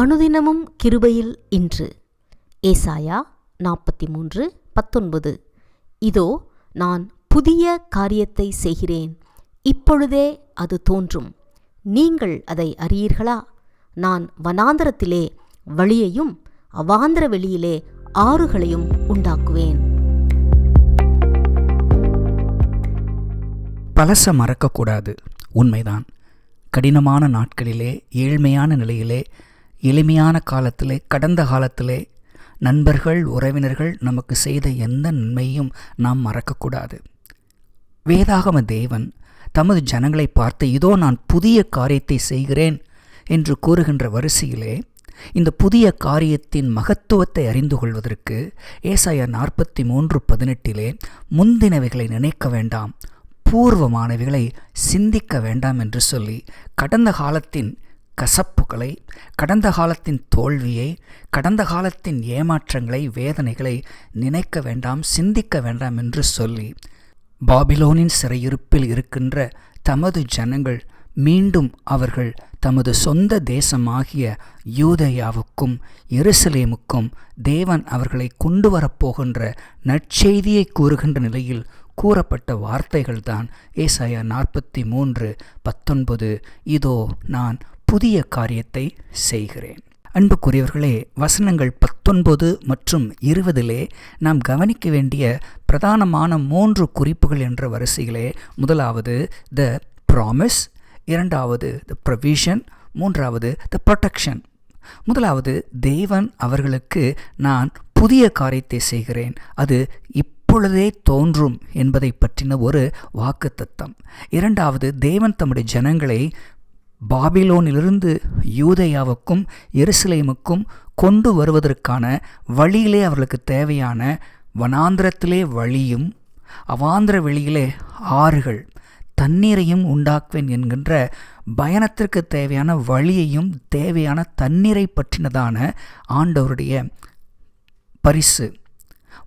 அனுதினமும் கிருபையில் இன்று. ஏசாயா நாற்பத்தி மூன்று பத்தொன்பது. இதோ நான் புதிய காரியத்தை செய்கிறேன். இப்பொழுதே அது தோன்றும். நீங்கள் அதை அறியீர்களா? நான் வனாந்தரத்திலே வழியையும் அவாந்தர வெளியிலே ஆறுகளையும் உண்டாக்குவேன். பழச மறக்கக்கூடாது. உண்மைதான். கடினமான நாட்களிலே ஏழ்மையான நிலையிலே எளிமையான காலத்திலே கடந்த காலத்திலே நண்பர்கள் உறவினர்கள் நமக்கு செய்த எந்த நன்மையும் நாம் மறக்கக்கூடாது. வேதாகம தேவன் தமது ஜனங்களை பார்த்து இதோ நான் புதிய காரியத்தை செய்கிறேன் என்று கூறுகின்ற வரிசையிலே இந்த புதிய காரியத்தின் மகத்துவத்தை அறிந்து கொள்வதற்கு ஏசாயா நாற்பத்தி மூன்று பதினெட்டிலே முந்தினவைகளை நினைக்க வேண்டாம் பூர்வமானவைகளை சிந்திக்க வேண்டாம் என்று சொல்லி கடந்த காலத்தின் கசப்புகளை கடந்த காலத்தின் தோல்வியை கடந்த காலத்தின் ஏமாற்றங்களை வேதனைகளை நினைக்க வேண்டாம் சிந்திக்க வேண்டாம் என்று சொல்லி பாபிலோனின் சிறையிருப்பில் இருக்கின்ற தமது ஜனங்கள் மீண்டும் அவர்கள் தமது சொந்த தேசமாகிய யூதயாவுக்கும் எருசலேமுக்கும் தேவன் அவர்களை கொண்டு வரப்போகின்ற நற்செய்தியை கூறுகின்ற நிலையில் கூறப்பட்ட வார்த்தைகள்தான் ஏசாயா நாற்பத்தி மூன்று பத்தொன்பது இதோ நான் புதிய காரியத்தை செய்கிறேன். அன்புக்குரியவர்களே வசனங்கள் பத்தொன்பது மற்றும் இருபதிலே நாம் கவனிக்க வேண்டிய பிரதானமான மூன்று குறிப்புகள் என்ற வரிசைகளே முதலாவது த ப்ராமிஸ் இரண்டாவது த ப்ரொவிஷன் மூன்றாவது த ப்ரொடெக்ஷன் முதலாவது தேவன் அவர்களுக்கு நான் புதிய காரியத்தை செய்கிறேன். அது இப்பொழுதே தோன்றும் என்பதை பற்றின ஒரு வாக்குத்தத்தம். இரண்டாவது தேவன் தம்முடைய ஜனங்களை பாபிலோனிலிருந்து யூதையாவுக்கும் எருசலேமுக்கும் கொண்டு வருவதற்கான வழியிலே அவர்களுக்கு தேவையான வனாந்திரத்திலே வழியும் அவாந்திர வெளியிலே ஆறுகள் தண்ணீரையும் உண்டாக்குவேன் என்கின்ற பயணத்திற்கு தேவையான வழியையும் தேவையான தண்ணீரை பற்றினதான ஆண்டவருடைய பரிசு.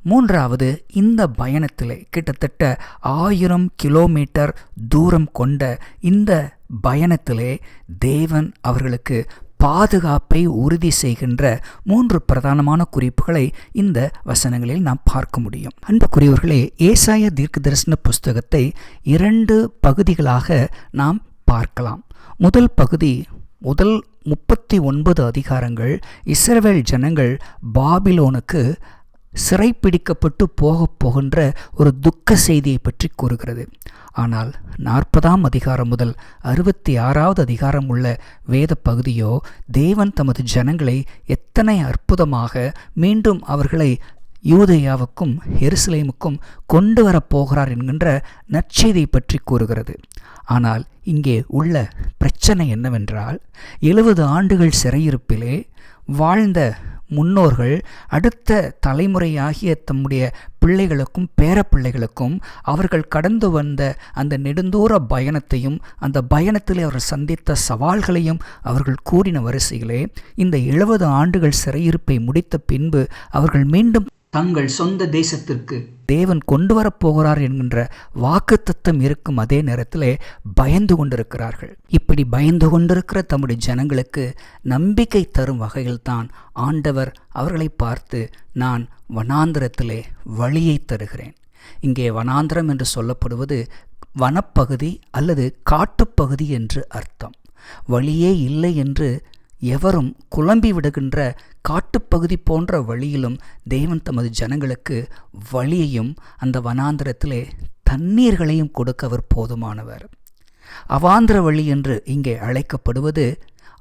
மூன்றாவது இந்த பயணத்திலே கிட்டத்தட்ட ஆயிரம் கிலோமீட்டர் தூரம் கொண்ட இந்த பயணத்திலே தேவன் அவர்களுக்கு பாதுகாப்பை உறுதி செய்கின்ற மூன்று பிரதானமான குறிப்புகளை இந்த வசனங்களில் நாம் பார்க்க முடியும். அன்புக்குரியவர்களே ஏசாய தீர்க்க தரிசன புஸ்தகத்தை இரண்டு பகுதிகளாக நாம் பார்க்கலாம். முதல் பகுதி முதல் முப்பத்தி ஒன்பது அதிகாரங்கள் இஸ்ரவேல் ஜனங்கள் பாபிலோனுக்கு சிறைப்பிடிக்கப்பட்டு போகப் போகின்ற ஒரு துக்க செய்தியை பற்றி கூறுகிறது. ஆனால் நாற்பதாம் அதிகாரம் முதல் அறுபத்தி ஆறாவது அதிகாரம் உள்ள வேத பகுதியோ தேவன் தமது ஜனங்களை எத்தனை அற்புதமாக மீண்டும் அவர்களை யூதையாவுக்கும் எருசலேமுக்கும் கொண்டு வரப்போகிறார் என்கின்ற நற்செய்தியை பற்றி கூறுகிறது. ஆனால் இங்கே உள்ள பிரச்சனை என்னவென்றால் எழுபது ஆண்டுகள் சிறையிருப்பிலே வாழ்ந்த முன்னோர்கள் அடுத்த தலைமுறையாகிய தம்முடைய பிள்ளைகளுக்கும் பேரப்பிள்ளைகளுக்கும் அவர்கள் கடந்து வந்த அந்த நெடுந்தூர பயணத்தையும் அந்த பயணத்தில் அவர்கள் சந்தித்த சவால்களையும் அவர்கள் கூறின வரிசையிலே இந்த எழுபது ஆண்டுகள் சிறையிருப்பை முடித்த பின்பு அவர்கள் மீண்டும் தங்கள் சொந்த தேசத்திற்கு. தேவன் கொண்டு வரப்போகிறார் என்கின்ற வாக்குத்தத்தம் இருக்கும் அதே நேரத்திலே பயந்து கொண்டிருக்கிறார்கள். இப்படி பயந்து கொண்டிருக்கிற தம்முடைய ஜனங்களுக்கு நம்பிக்கை தரும் வகையில்தான் ஆண்டவர் அவர்களை பார்த்து நான் வனாந்திரத்திலே வழியை தருகிறேன். இங்கே வனாந்திரம் என்று சொல்லப்படுவது வனப்பகுதி அல்லது காட்டுப்பகுதி என்று அர்த்தம். வழியே இல்லை என்று எவரும் குழம்பி விடுகின்ற காட்டுப்பகுதி போன்ற வழியிலும் தேவன் தமது ஜனங்களுக்கு வழியையும் அந்த வனாந்திரத்திலே தண்ணீர்களையும் கொடுக்க அவர் போதுமானவர். அவாந்திர வழி என்று இங்கே அழைக்கப்படுவது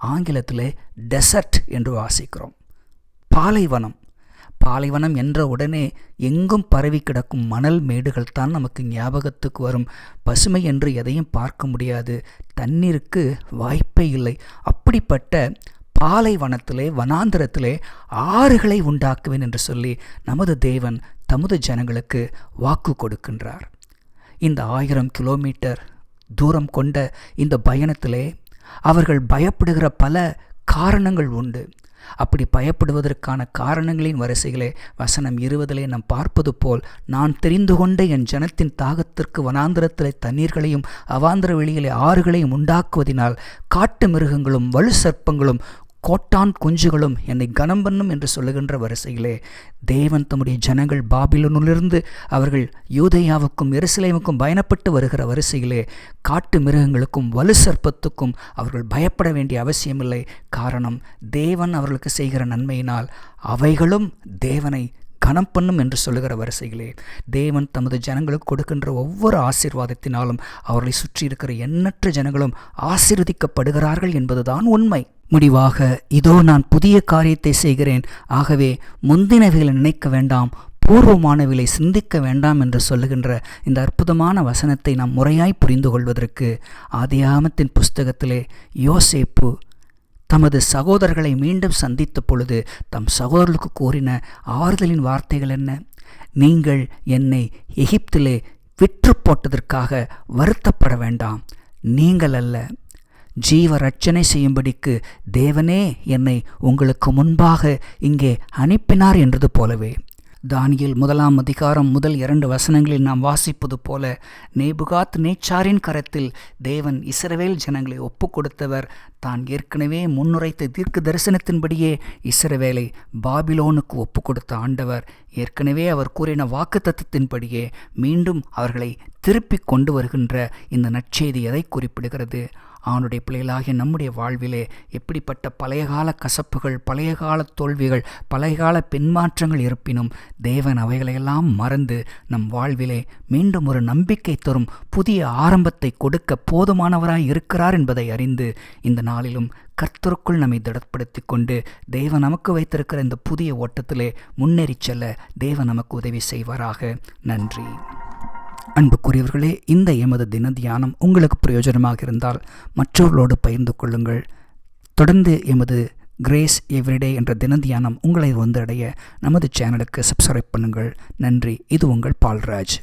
ஆங்கிலத்திலே டெசர்ட் என்று வாசிக்கிறோம். பாலைவனம். பாலைவனம் என்ற உடனே எங்கும் பரவி கிடக்கும் மணல் மேடுகள் தான் நமக்கு ஞாபகத்துக்கு வரும். பசுமை என்று எதையும் பார்க்க முடியாது. தண்ணீருக்கு வாய்ப்பே இல்லை. அப்படிப்பட்ட பாலைவனத்திலே வனாந்திரத்திலே ஆறுகளை உண்டாக்குவேன் என்று சொல்லி நமது தேவன் தமது ஜனங்களுக்கு வாக்கு கொடுக்கின்றார். இந்த ஆயிரம் கிலோமீட்டர் தூரம் கொண்ட இந்த பயணத்திலே அவர்கள் பயப்படுகிற பல காரணங்கள் உண்டு. அப்படி பயப்படுவதற்கான காரணங்களின் வரிசைகளே வசனம் இருவதிலே நாம் பார்ப்பது போல் நான் தெரிந்து கொண்ட என் ஜனத்தின் தாகத்திற்கு வனாந்திரத்திலே தண்ணீர்களையும் அவாந்திர வெளியிலே ஆறுகளையும் உண்டாக்குவதினால் காட்டு மிருகங்களும் வலு சர்ப்பங்களும் கோட்டான் குஞ்சுகளும் என்னை கனம் பண்ணும் என்று சொல்லுகின்ற வரிசையிலே தேவன் தம்முடைய ஜனங்கள் பாபிலனிலிருந்து அவர்கள் யூதையாவுக்கும் எருசலேமுக்கும் பயணப்பட்டு வருகிற வரிசையிலே காட்டு மிருகங்களுக்கும் வலு சர்ப்பத்துக்கும் அவர்கள் பயப்பட வேண்டிய அவசியமில்லை. காரணம் தேவன் அவர்களுக்கு செய்கிற நன்மையினால் அவைகளும் தேவனை கனம் பண்ணும் என்று சொல்லுகிற வரிசைகளே தேவன் தமது ஜனங்களுக்கு கொடுக்கின்ற ஒவ்வொரு ஆசீர்வாதத்தினாலும் அவர்களை சுற்றி இருக்கிற எண்ணற்ற ஜனங்களும் ஆசீர்வதிக்கப்படுகிறார்கள் என்பதுதான் உண்மை. முடிவாக இதோ நான் புதிய காரியத்தை செய்கிறேன். ஆகவே முந்தினவைகளை நினைக்க வேண்டாம் பூர்வமானவைகளை சிந்திக்க வேண்டாம் என்று சொல்லுகின்ற இந்த அற்புதமான வசனத்தை நாம் முறையாய் புரிந்து கொள்வதற்கு ஆதியாமத்தின் புஸ்தகத்திலே யோசேப்பு தமது சகோதரர்களை மீண்டும் சந்தித்த பொழுது தம் சகோதரர்களுக்கு கூறின ஆறுதலின் வார்த்தைகள் என்ன? நீங்கள் என்னை எகிப்திலே விற்று போட்டதற்காக வருத்தப்பட வேண்டாம். நீங்கள் அல்ல. ஜீவ ரட்சனை செய்யும்படிக்கு தேவனே என்னை உங்களுக்கு முன்பாக இங்கே அனுப்பினார் என்றது போலவே. தானியில் முதலாம் அதிகாரம் முதல் இரண்டு வசனங்களில் நாம் வாசிப்பது போல நேபுகாத் நேச்சாரின் கரத்தில் தேவன் இஸ்ரவேல் ஜனங்களை ஒப்பு கொடுத்தவர் தான் ஏற்கனவே முன்னுரைத்த தீர்க்க தரிசனத்தின்படியே இஸ்ரவேலை பாபிலோனுக்கு ஒப்பு கொடுத்த ஆண்டவர். ஏற்கனவே அவர் கூறின வாக்கு தத்துவத்தின்படியே மீண்டும் அவர்களை திருப்பி கொண்டு வருகின்ற இந்த நற்செய்தி எதை குறிப்பிடுகிறது? அவனுடைய பிள்ளைகளாகிய நம்முடைய வாழ்விலே எப்படிப்பட்ட பழையகால கசப்புகள் பழையகால தோல்விகள் பழையகால பின்மாற்றங்கள் இருப்பினும் தேவன் அவைகளையெல்லாம் மறந்து நம் வாழ்விலே மீண்டும் ஒரு நம்பிக்கை தரும் புதிய ஆரம்பத்தை கொடுக்க போதுமானவராய் இருக்கிறார் என்பதை அறிந்து இந்த நாளிலும் கர்த்தருக்குள் நம்மை திடப்படுத்தி கொண்டு தேவன் நமக்கு வைத்திருக்கிற இந்த புதிய ஓட்டத்திலே முன்னேறிச் செல்ல தேவன் நமக்கு உதவி செய்வாராக. நன்றி. அன்புக்குரியவர்களே இந்த எமது தின தியானம் உங்களுக்கு பிரயோஜனமாக இருந்தால் மற்றவர்களோடு பகிர்ந்து கொள்ளுங்கள். தொடர்ந்து எமது கிரேஸ் எவ்ரிடே என்ற தினத்தியானம் உங்களை வந்தடைய நமது சேனலுக்கு சப்ஸ்கிரைப் பண்ணுங்கள். நன்றி இது உங்கள் பால்ராஜ்.